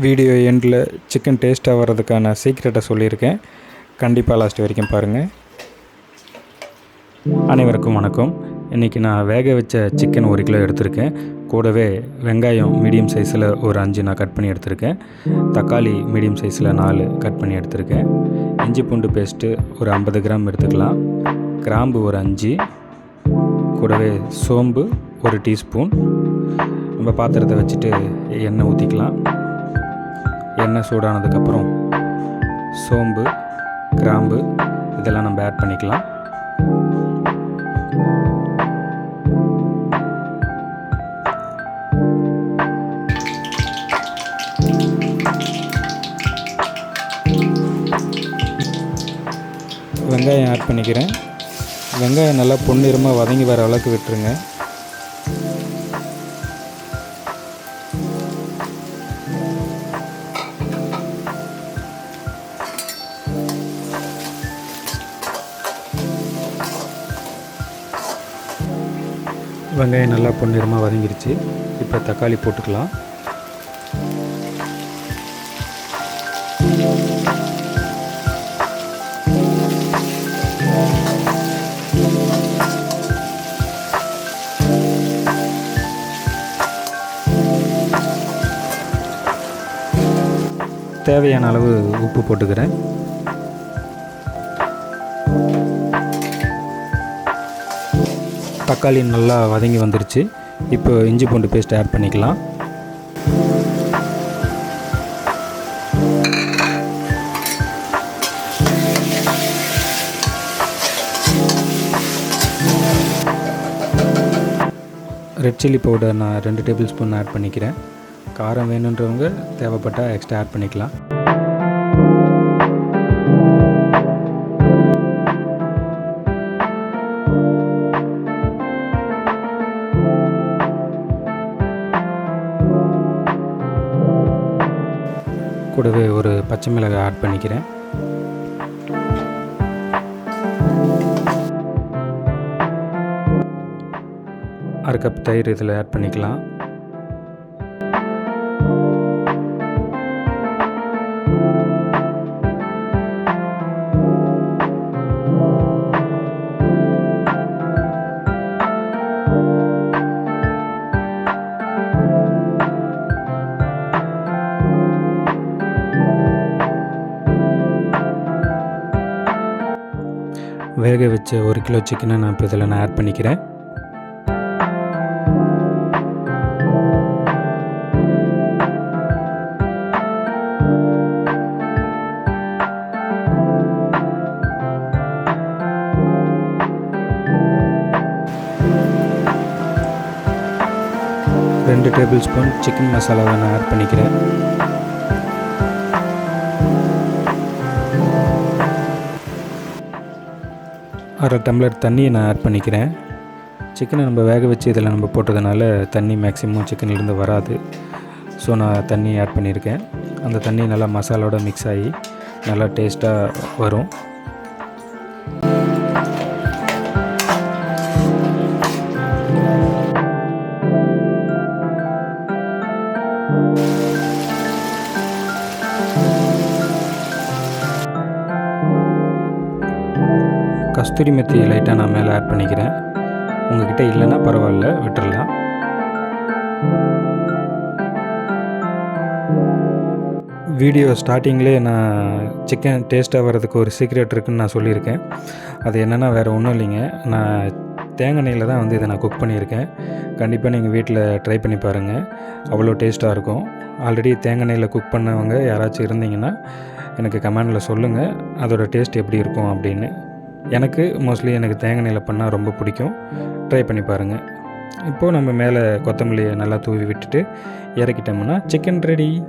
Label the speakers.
Speaker 1: Video எண்டில் chicken டேஸ்ட்டாக வர்றதுக்கான சீக்ரெட்டை சொல்லியிருக்கேன். கண்டிப்பாக லாஸ்ட் வரைக்கும் பாருங்கள் அனைவருக்கும் வணக்கம். இன்றைக்கி நான் வேக வச்ச சிக்கன் ஒரு கிலோ எடுத்திருக்கேன். கூடவே வெங்காயம் மீடியம் சைஸில் ஒரு அஞ்சு நான் கட் பண்ணி எடுத்திருக்கேன். தக்காளி மீடியம் சைஸில் நாலு கட் பண்ணி எடுத்திருக்கேன். இஞ்சி பூண்டு பேஸ்ட்டு ஒரு ஐம்பது கிராம் எடுத்துக்கலாம். கிராம்பு ஒரு அஞ்சு. கூடவே சோம்பு ஒரு டீஸ்பூன். நம்ம பாத்திரத்தை வச்சுட்டு எண்ணெய் ஊற்றிக்கலாம் எண்ணெய் சூடானதுக்கப்புறம் சோம்பு கிராம்பு இதெல்லாம் நம்ம ஆட் பண்ணிக்கலாம். வெங்காயம் ஆட் பண்ணிக்கிறேன். வெங்காயம் நல்லா பொன்னிறமாக வதங்கி வர அளவுக்கு விட்டுருங்க. வெங்காயம் நல்லா பொன்னிறமாக வதங்கிருச்சு. இப்போ தக்காளி போட்டுக்கலாம். தேவையான அளவு உப்பு போட்டுக்கிறேன். தக்காளி நல்லா வதங்கி வந்துருச்சு. இப்போ இஞ்சி பூண்டு பேஸ்ட் ஆட் பண்ணிக்கலாம். ரெட் சில்லி பவுடர் நான் ரெண்டு டேபிள் ஸ்பூன் ஆட் பண்ணிக்கிறேன். காரம் வேணுன்றவங்க தேவைப்பட்டால் எக்ஸ்ட்ரா ஆட் பண்ணிக்கலாம். கூடவே ஒரு பச்சை மிளகாய் ஆட் பண்ணிக்கிறேன். அரை கப் தயிர் இதில் ஆட் பண்ணிக்கலாம். வேக வச்ச ஒரு கிலோ சிக்கனை நான் இப்போ இதில் நான் ஆட் பண்ணிக்கிறேன். ரெண்டு டேபிள் ஸ்பூன் சிக்கன் மசாலாவை நான் ஆட் பண்ணிக்கிறேன். அரை டம்ளர் தண்ணியை நான் ஆட் பண்ணிக்கிறேன். சிக்கனை நம்ம வேக வச்சு இதில் நம்ம போட்டதுனால தண்ணி மேக்ஸிமம் சிக்கன்லேருந்து வராது. ஸோ நான் தண்ணி ஆட் பண்ணியிருக்கேன். அந்த தண்ணி நல்லா மசாலோட மிக்ஸ் ஆகி நல்லா டேஸ்ட்டாக வரும். கஸ்தூரி மெத்தி லைட்டாக நான் மேலே ஆட் பண்ணிக்கிறேன். உங்ககிட்ட இல்லைன்னா பரவாயில்ல விட்டுடலாம் வீடியோ ஸ்டார்டிங்லேயே நான் சிக்கன் டேஸ்ட்டாக வர்றதுக்கு ஒரு சீக்ரெட் இருக்குதுன்னு நான் சொல்லியிருக்கேன். அது என்னென்னா வேறு ஒன்றும் இல்லைங்க. நான் தேங்காய் எண்ணெயில் தான் வந்து இதை நான் குக் பண்ணியிருக்கேன். கண்டிப்பாக நீங்கள் வீட்டில் ட்ரை பண்ணி பாருங்கள் அவ்வளோ டேஸ்ட்டாக இருக்கும். ஆல்ரெடி தேங்காய் எண்ணெயில் குக் பண்ணவங்க யாராச்சும் இருந்தீங்கன்னா எனக்கு கமெண்டில் சொல்லுங்கள் அதோட டேஸ்ட் எப்படி இருக்கும் அப்படின்னு. எனக்கு மோஸ்ட்லி எனக்கு தேங்காய் எண்ணெயில் பண்ணால் ரொம்ப பிடிக்கும். ட்ரை பண்ணி பாருங்கள் இப்போது நம்ம மேலே கொத்தமல்லியை நல்லா தூவி விட்டுட்டு இறக்கிட்டோம்னா சிக்கன் ரெடி